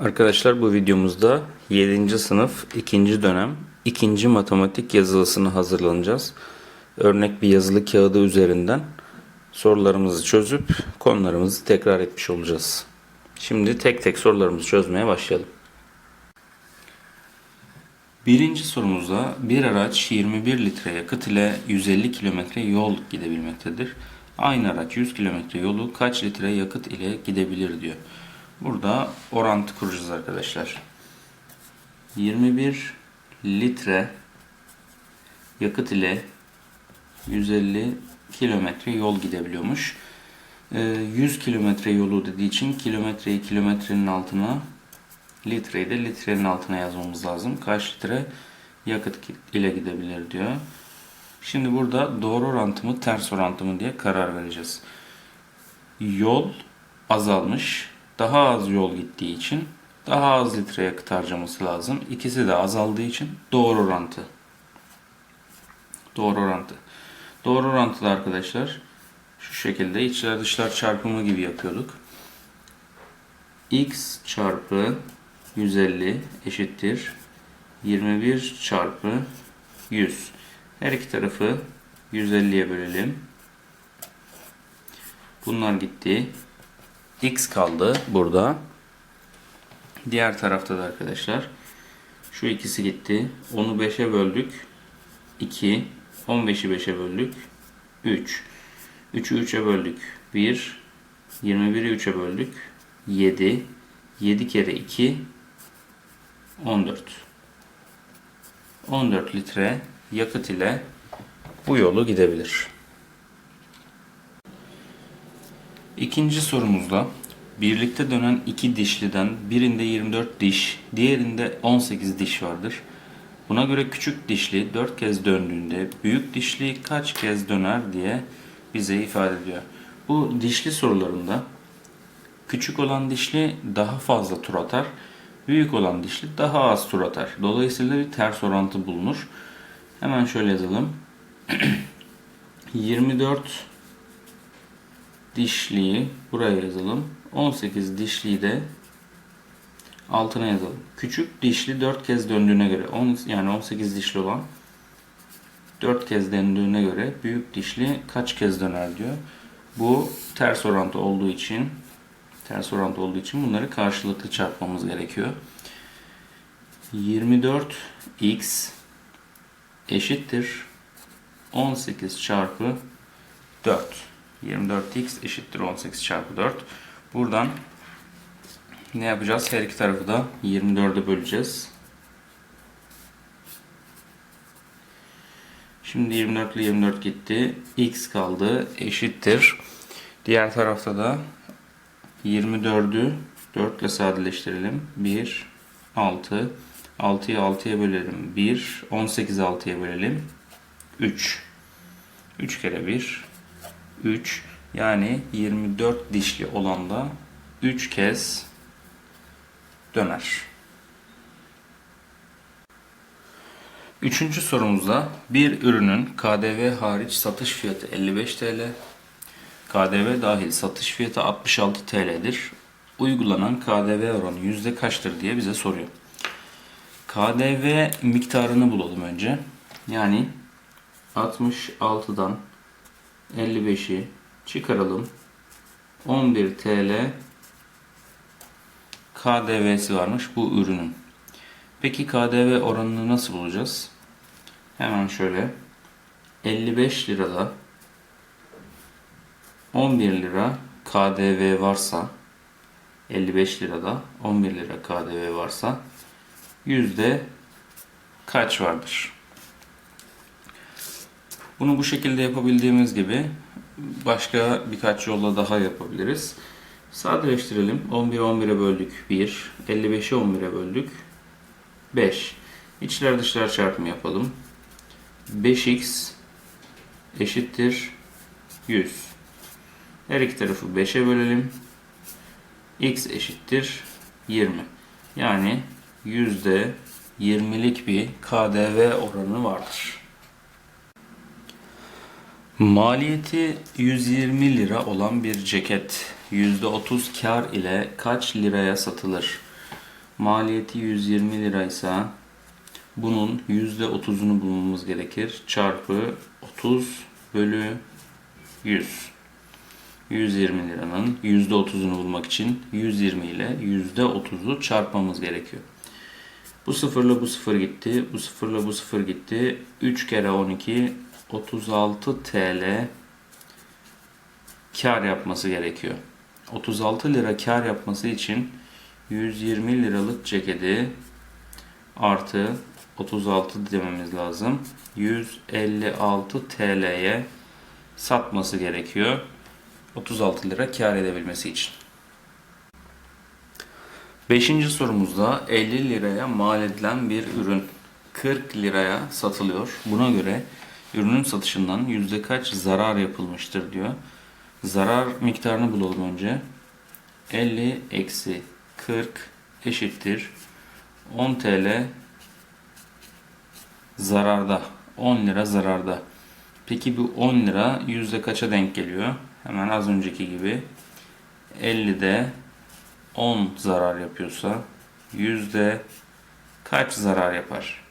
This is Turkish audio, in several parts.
Arkadaşlar bu videomuzda 7. sınıf 2. dönem 2. matematik yazılısını hazırlanacağız. Örnek bir yazılı kağıdı üzerinden sorularımızı çözüp konularımızı tekrar etmiş olacağız. Şimdi tek tek sorularımızı çözmeye başlayalım. Birinci sorumuzda bir araç 21 litre yakıt ile 150 kilometre yol gidebilmektedir. Aynı araç 100 kilometre yolu kaç litre yakıt ile gidebilir diyor. Burada orantı kuracağız arkadaşlar. 21 litre yakıt ile 150 kilometre yol gidebiliyormuş. Ee, 100 kilometre yolu dediği için kilometreyi kilometrenin altına litreyi de litrenin altına yazmamız lazım. Kaç litre yakıt ile gidebilir diyor. Şimdi burada doğru orantı mı ters orantı mı diye karar vereceğiz. Yol azalmış. Daha az yol gittiği için daha az litre yakıt harcaması lazım. İkisi de azaldığı için doğru orantı. Doğru orantı. Doğru orantılı arkadaşlar şu şekilde içler dışlar çarpımı gibi yapıyorduk. x çarpı 150 eşittir 21 çarpı 100. Her iki tarafı 150'ye bölelim. Bunlar gitti. X kaldı burada. Diğer tarafta da arkadaşlar şu ikisi gitti. Onu 5'e böldük. 2. 15'i 5'e böldük. 3. 3'ü 3'e böldük. 1. 21'i 3'e böldük. 7. 7 kere 2 14. 14 litre yakıt ile bu yolu gidebilir. İkinci sorumuzda birlikte dönen iki dişliden birinde 24 diş, diğerinde 18 diş vardır. Buna göre küçük dişli 4 kez döndüğünde büyük dişli kaç kez döner diye bize ifade ediyor. Bu dişli sorularında küçük olan dişli daha fazla tur atar, büyük olan dişli daha az tur atar. Dolayısıyla bir ters orantı bulunur. Hemen şöyle yazalım. 24 dişliyi buraya yazalım. 18 dişliyi de altına yazalım. Küçük dişli 4 kez döndüğüne göre 10, yani 18 dişli olan 4 kez döndüğüne göre büyük dişli kaç kez döner diyor. Bu ters orantı olduğu için ters orantı olduğu için bunları karşılıklı çarpmamız gerekiyor. 24x eşittir 18 çarpı 4. 24x eşittir 18 çarpı 4. Buradan ne yapacağız? Her iki tarafı da 24'e böleceğiz. Şimdi 24 ile 24 gitti. x kaldı. Eşittir. Diğer tarafta da 24'ü 4 ile sadeleştirelim. 1, 6. 6'yı 6'ya bölelim. 1, 18'i 6'ya bölelim. 3. 3 kere 1, 3. Yani 24 dişli olan da 3 kez döner. Üçüncü sorumuzda bir ürünün KDV hariç satış fiyatı 55 TL, KDV dahil satış fiyatı 66 TL'dir. Uygulanan KDV oranı yüzde kaçtır diye bize soruyor. KDV miktarını bulalım önce. Yani 66'dan 55'i çıkaralım. 11 TL KDV'si varmış bu ürünün. Peki KDV oranını nasıl bulacağız? Hemen şöyle 55 lirada 11 lira KDV varsa 55 lirada 11 lira KDV varsa yüzde kaç vardır? Bunu bu şekilde yapabildiğimiz gibi başka birkaç yolla daha yapabiliriz. Sadeleştirelim. 11'i 11'e böldük 1. 55'i 11'e böldük 5. İçler dışlar çarpımı yapalım. 5x eşittir 100. Her iki tarafı 5'e bölelim. x eşittir 20. Yani yüzde 20'lik bir KDV oranı vardır. Maliyeti 120 lira olan bir ceket %30 kar ile kaç liraya satılır? Maliyeti 120 liraysa bunun %30'unu bulmamız gerekir. Çarpı 30 bölü 100. 120 liranın %30'unu bulmak için 120 ile %30'u çarpmamız gerekiyor. Bu sıfırla bu sıfır gitti. Bu sıfırla bu sıfır gitti. 3 kere 12 36 TL kar yapması gerekiyor. 36 lira kar yapması için 120 liralık ceketi artı 36 dememiz lazım. 156 TL'ye satması gerekiyor. 36 lira kar edebilmesi için. Beşinci sorumuzda 50 liraya mal edilen bir ürün 40 liraya satılıyor. Buna göre ürünün satışından yüzde kaç zarar yapılmıştır diyor. Zarar miktarını bulalım önce. 50 eksi 40 eşittir 10 TL zararda. 10 lira zararda. Peki bu 10 lira yüzde kaça denk geliyor? Hemen az önceki gibi 50'de 10 zarar yapıyorsa yüzde kaç zarar yapar?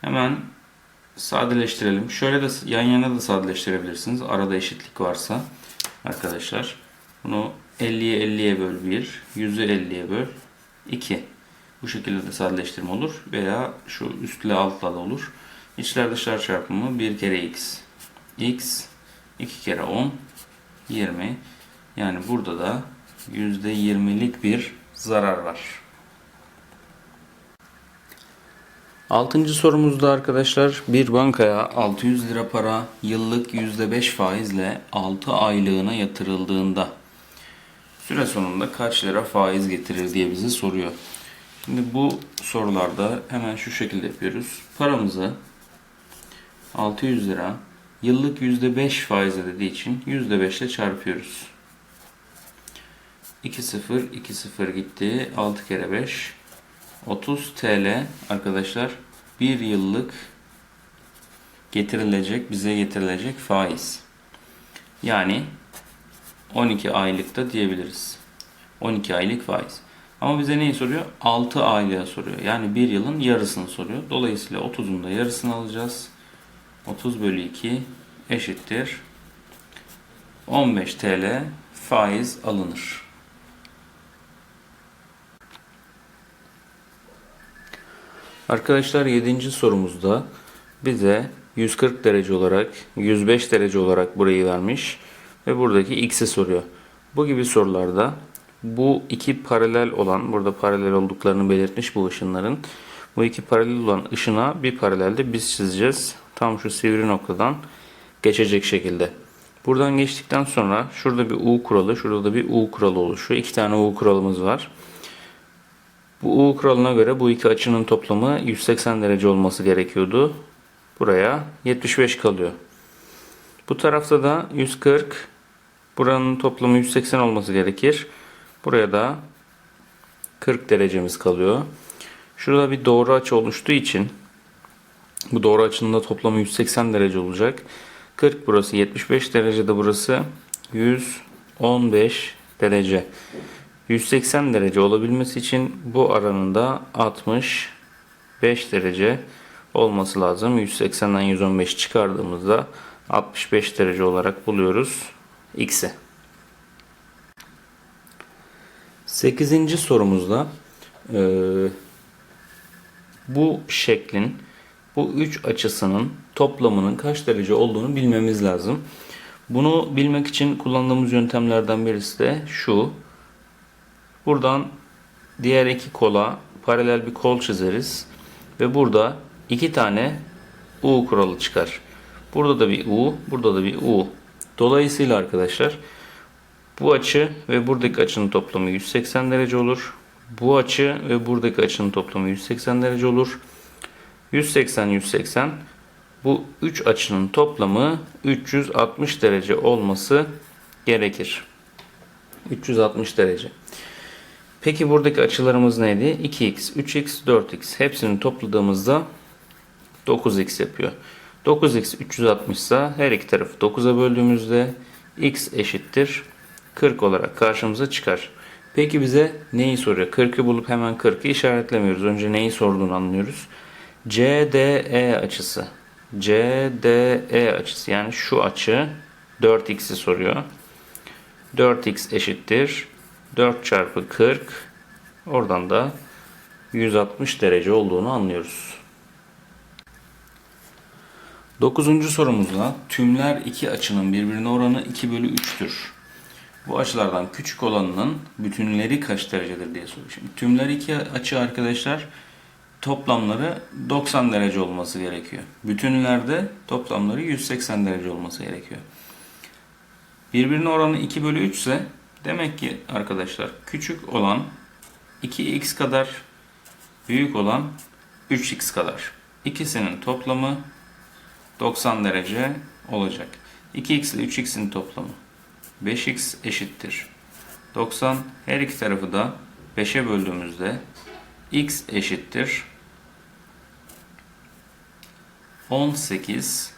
Hemen sadeleştirelim. Şöyle de yan yana da sadeleştirebilirsiniz. Arada eşitlik varsa arkadaşlar. Bunu 50'ye 50'ye böl 1, 100'ü 50'ye böl 2. Bu şekilde de sadeleştirme olur. Veya şu üstle altla da olur. İçler dışlar çarpımı 1 kere x. x 2 kere 10 20. Yani burada da %20'lik bir zarar var. Altıncı sorumuzda arkadaşlar bir bankaya 600 lira para yıllık %5 faizle 6 aylığına yatırıldığında süre sonunda kaç lira faiz getirir diye bizi soruyor. Şimdi bu sorularda hemen şu şekilde yapıyoruz. Paramızı 600 lira yıllık %5 faiz dediği için %5 ile çarpıyoruz. 2 0 2 0 gitti. 6 kere 5 30 TL arkadaşlar bir yıllık getirilecek bize getirilecek faiz. Yani 12 aylıkta diyebiliriz. 12 aylık faiz. Ama bize neyi soruyor? 6 aylığa soruyor. Yani bir yılın yarısını soruyor. Dolayısıyla 30'un da yarısını alacağız. 30 bölü 2 eşittir. 15 TL faiz alınır. Arkadaşlar 7. sorumuzda bize 140 derece olarak 105 derece olarak burayı vermiş ve buradaki x'i soruyor. Bu gibi sorularda bu iki paralel olan burada paralel olduklarını belirtmiş bu ışınların bu iki paralel olan ışına bir paralelde biz çizeceğiz. Tam şu sivri noktadan geçecek şekilde. Buradan geçtikten sonra şurada bir U kuralı, şurada da bir U kuralı oluşuyor. İki tane U kuralımız var. Bu U kuralına göre bu iki açının toplamı 180 derece olması gerekiyordu. Buraya 75 kalıyor. Bu tarafta da 140. Buranın toplamı 180 olması gerekir. Buraya da 40 derecemiz kalıyor. Şurada bir doğru açı oluştuğu için bu doğru açının da toplamı 180 derece olacak. 40 burası 75 derece de burası 115 derece. 180 derece olabilmesi için bu aranın da 65 derece olması lazım. 180'den 115 çıkardığımızda 65 derece olarak buluyoruz x'i. 8. sorumuzda e, bu şeklin bu üç açısının toplamının kaç derece olduğunu bilmemiz lazım. Bunu bilmek için kullandığımız yöntemlerden birisi de şu. Buradan diğer iki kola paralel bir kol çizeriz. Ve burada iki tane U kuralı çıkar. Burada da bir U, burada da bir U. Dolayısıyla arkadaşlar bu açı ve buradaki açının toplamı 180 derece olur. Bu açı ve buradaki açının toplamı 180 derece olur. 180 180 bu 3 açının toplamı 360 derece olması gerekir. 360 derece. Peki buradaki açılarımız neydi? 2x, 3x, 4x. Hepsini topladığımızda 9x yapıyor. 9x 360 ise her iki tarafı 9'a böldüğümüzde x eşittir 40 olarak karşımıza çıkar. Peki bize neyi soruyor? 40'ı bulup hemen 40'ı işaretlemiyoruz. Önce neyi sorduğunu anlıyoruz. CDE açısı. CDE açısı yani şu açı 4x'i soruyor. 4x eşittir 4 çarpı 40 oradan da 160 derece olduğunu anlıyoruz. Dokuzuncu sorumuzda tümler iki açının birbirine oranı 2 bölü 3'tür. Bu açılardan küçük olanının bütünleri kaç derecedir diye soruyor. Şimdi tümler iki açı arkadaşlar toplamları 90 derece olması gerekiyor. Bütünlerde toplamları 180 derece olması gerekiyor. Birbirine oranı 2 bölü 3 ise demek ki arkadaşlar küçük olan 2x kadar büyük olan 3x kadar. İkisinin toplamı 90 derece olacak. 2x ile 3x'in toplamı 5x eşittir. 90 her iki tarafı da 5'e böldüğümüzde x eşittir 18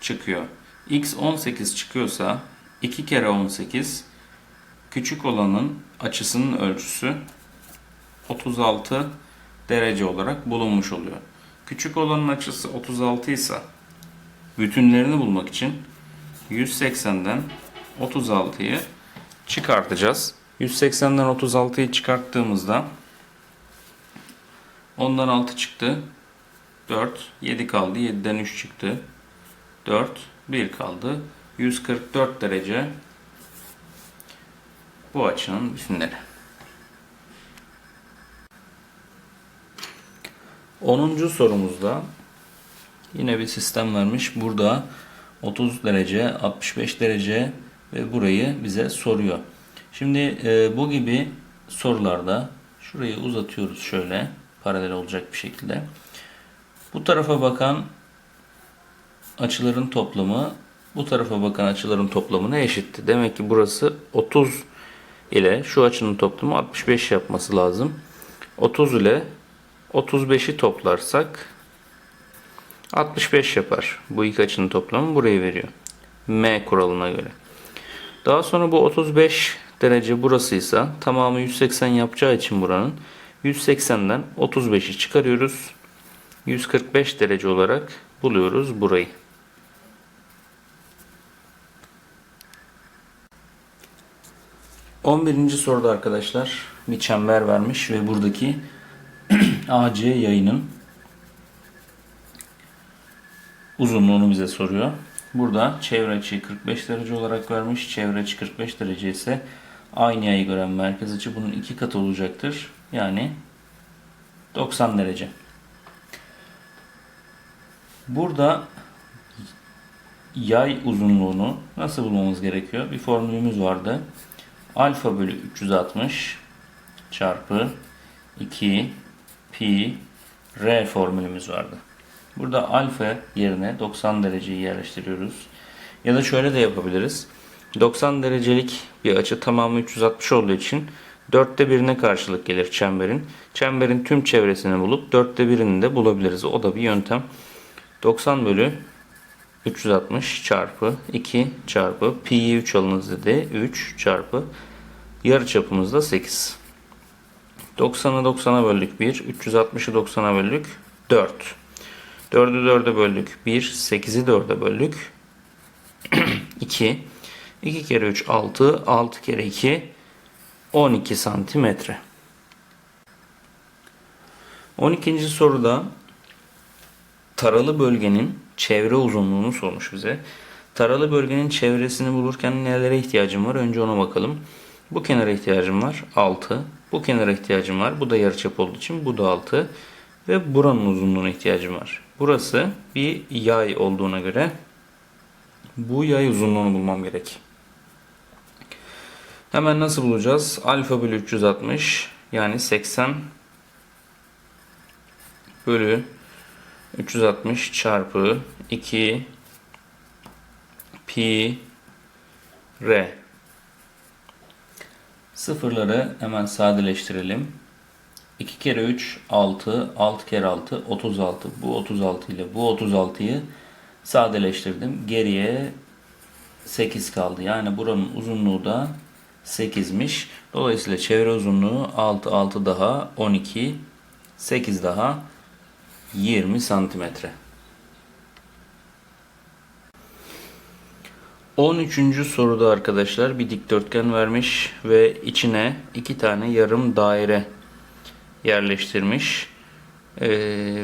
çıkıyor. x 18 çıkıyorsa 2 kere 18 küçük olanın açısının ölçüsü 36 derece olarak bulunmuş oluyor. Küçük olanın açısı 36 ise bütünlerini bulmak için 180'den 36'yı çıkartacağız. 180'den 36'yı çıkarttığımızda ondan 6 çıktı. 4, 7 kaldı. 7'den 3 çıktı. 4, 1 kaldı. 144 derece bu açının bütünleri. 10. sorumuzda yine bir sistem vermiş. Burada 30 derece, 65 derece ve burayı bize soruyor. Şimdi e, bu gibi sorularda şurayı uzatıyoruz şöyle paralel olacak bir şekilde. Bu tarafa bakan açıların toplamı bu tarafa bakan açıların toplamına eşitti. Demek ki burası 30 ile şu açının toplamı 65 yapması lazım. 30 ile 35'i toplarsak 65 yapar. Bu iki açının toplamı burayı veriyor. M kuralına göre. Daha sonra bu 35 derece burasıysa tamamı 180 yapacağı için buranın 180'den 35'i çıkarıyoruz. 145 derece olarak buluyoruz burayı. On birinci soruda arkadaşlar bir çember vermiş ve buradaki AC yayının uzunluğunu bize soruyor. Burada çevre açıyı 45 derece olarak vermiş. Çevre açı 45 derece ise aynı yayı gören merkez açı bunun iki katı olacaktır. Yani 90 derece. Burada yay uzunluğunu nasıl bulmamız gerekiyor? Bir formülümüz vardı. Alfa bölü 360 çarpı 2 pi r formülümüz vardı. Burada alfa yerine 90 dereceyi yerleştiriyoruz. Ya da şöyle de yapabiliriz. 90 derecelik bir açı tamamı 360 olduğu için dörtte birine karşılık gelir çemberin. Çemberin tüm çevresini bulup dörtte birini de bulabiliriz. O da bir yöntem. 90 bölü 360 çarpı 2 çarpı pi'yi 3 alınız dedi. 3 çarpı yarı çapımız da 8. 90'ı 90'a böldük 1. 360'ı 90'a böldük 4. 4'ü 4'e böldük 1. 8'i 4'e böldük 2. 2 kere 3 6. 6 kere 2 12 santimetre. 12. soruda taralı bölgenin çevre uzunluğunu sormuş bize. Taralı bölgenin çevresini bulurken nelere ihtiyacım var? Önce ona bakalım. Bu kenara ihtiyacım var 6. Bu kenara ihtiyacım var. Bu da yarıçap olduğu için bu da 6. Ve buranın uzunluğuna ihtiyacım var. Burası bir yay olduğuna göre bu yay uzunluğunu bulmam gerek. Hemen nasıl bulacağız? Alfa bölü 360 yani 80 bölü 360 çarpı 2 pi r Sıfırları hemen sadeleştirelim. 2 kere 3 6, 6 kere 6 36. Bu 36 ile bu 36'yı sadeleştirdim. Geriye 8 kaldı. Yani buranın uzunluğu da 8'miş. Dolayısıyla çevre uzunluğu 6 6 daha 12 8 daha 20 santimetre. 13. soruda arkadaşlar bir dikdörtgen vermiş ve içine iki tane yarım daire yerleştirmiş. Ee,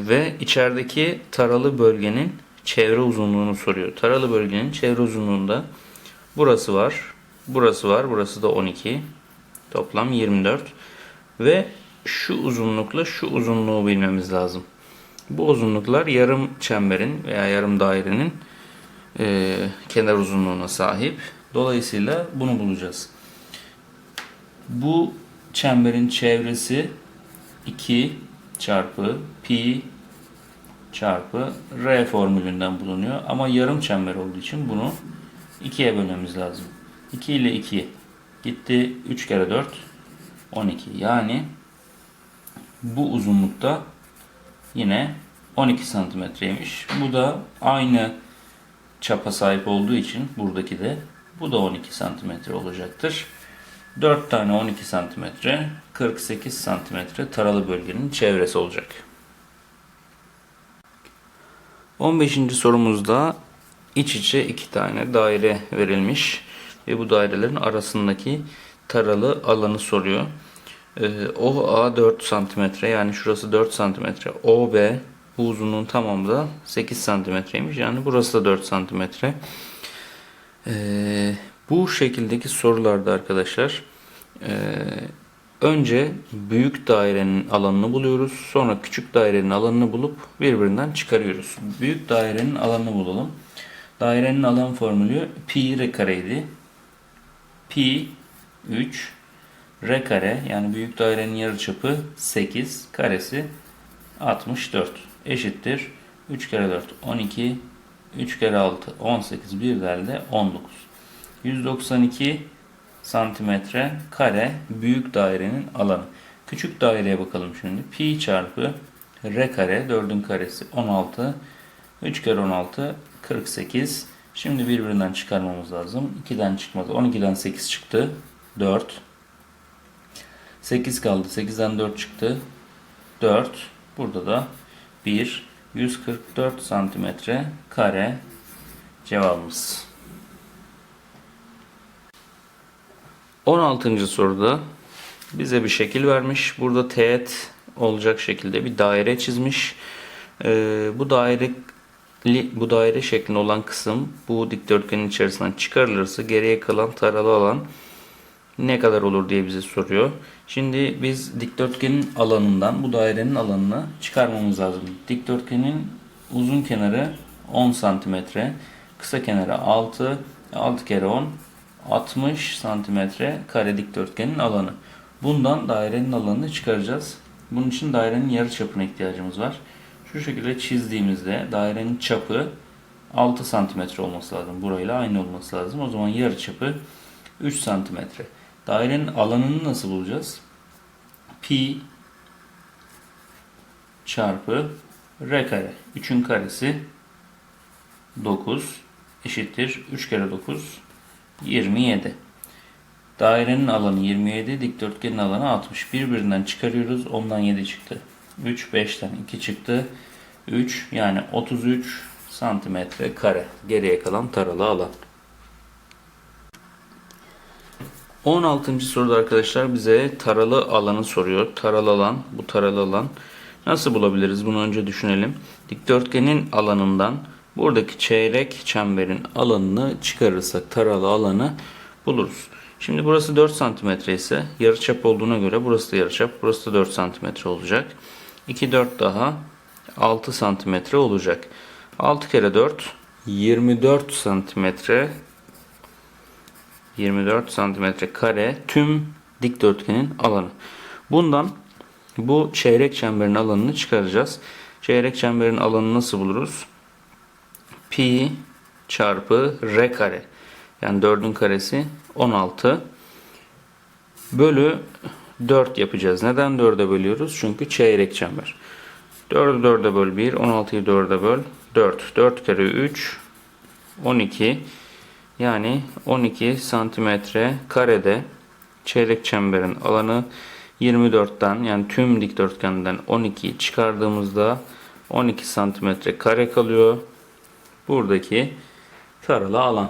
ve içerideki taralı bölgenin çevre uzunluğunu soruyor. Taralı bölgenin çevre uzunluğunda burası var, burası var, burası da 12. Toplam 24. Ve şu uzunlukla şu uzunluğu bilmemiz lazım. Bu uzunluklar yarım çemberin veya yarım dairenin e, kenar uzunluğuna sahip. Dolayısıyla bunu bulacağız. Bu çemberin çevresi 2 çarpı pi çarpı r formülünden bulunuyor. Ama yarım çember olduğu için bunu 2'ye bölmemiz lazım. 2 ile 2 gitti 3 kere 4 12. Yani bu uzunlukta yine 12 santimetreymiş. Bu da aynı çapa sahip olduğu için buradaki de bu da 12 santimetre olacaktır. 4 tane 12 santimetre 48 santimetre taralı bölgenin çevresi olacak. 15. sorumuzda iç içe iki tane daire verilmiş ve bu dairelerin arasındaki taralı alanı soruyor. OA 4 santimetre yani şurası 4 santimetre. OB bu uzunluğun tamamı da 8 santimetreymiş. Yani burası da 4 santimetre. Ee, bu şekildeki sorularda arkadaşlar e, önce büyük dairenin alanını buluyoruz. Sonra küçük dairenin alanını bulup birbirinden çıkarıyoruz. Büyük dairenin alanını bulalım. Dairenin alan formülü pi kareydi. Pi 3 r kare yani büyük dairenin yarıçapı 8 karesi 64 eşittir 3 kere 4 12 3 kere 6 18 bir de 19 192 santimetre kare büyük dairenin alanı. Küçük daireye bakalım şimdi. Pi çarpı r kare 4'ün karesi 16 3 kere 16 48 Şimdi birbirinden çıkarmamız lazım. 2'den çıkmadı. 12'den 8 çıktı. 4 8 kaldı. 8'den 4 çıktı. 4 Burada da 1 144 santimetre kare cevabımız. 16. soruda bize bir şekil vermiş. Burada teğet olacak şekilde bir daire çizmiş. Ee, bu daire bu daire şeklinde olan kısım bu dikdörtgenin içerisinden çıkarılırsa geriye kalan taralı alan ne kadar olur diye bize soruyor. Şimdi biz dikdörtgenin alanından bu dairenin alanını çıkarmamız lazım. Dikdörtgenin uzun kenarı 10 santimetre, kısa kenarı 6, 6 kere 10 60 santimetre kare dikdörtgenin alanı. Bundan dairenin alanını çıkaracağız. Bunun için dairenin yarı çapına ihtiyacımız var. Şu şekilde çizdiğimizde dairenin çapı 6 santimetre olması lazım. Burayla aynı olması lazım. O zaman yarı çapı 3 santimetre. Dairenin alanını nasıl bulacağız? Pi çarpı r kare. 3'ün karesi 9 eşittir. 3 kere 9 27. Dairenin alanı 27, dikdörtgenin alanı 60. Birbirinden çıkarıyoruz. Ondan 7 çıktı. 3, 5'ten 2 çıktı. 3 yani 33 santimetre kare. Geriye kalan taralı alan. 16. soruda arkadaşlar bize taralı alanı soruyor. Taralı alan, bu taralı alan. Nasıl bulabiliriz? Bunu önce düşünelim. Dikdörtgenin alanından buradaki çeyrek çemberin alanını çıkarırsak taralı alanı buluruz. Şimdi burası 4 cm ise yarıçap olduğuna göre burası da yarıçap. Burası da 4 cm olacak. 2 4 daha 6 cm olacak. 6 kere 4 24 cm 24 santimetre kare tüm dikdörtgenin alanı. Bundan bu çeyrek çemberin alanını çıkaracağız. Çeyrek çemberin alanını nasıl buluruz? Pi çarpı r kare. Yani 4'ün karesi 16 bölü 4 yapacağız. Neden 4'e bölüyoruz? Çünkü çeyrek çember. 4'ü 4'e böl 1, 16'yı 4'e böl 4. 4 kere 3 12 yani 12 santimetre karede çeyrek çemberin alanı 24'ten yani tüm dikdörtgenden 12'yi çıkardığımızda 12 santimetre kare kalıyor. Buradaki taralı alan.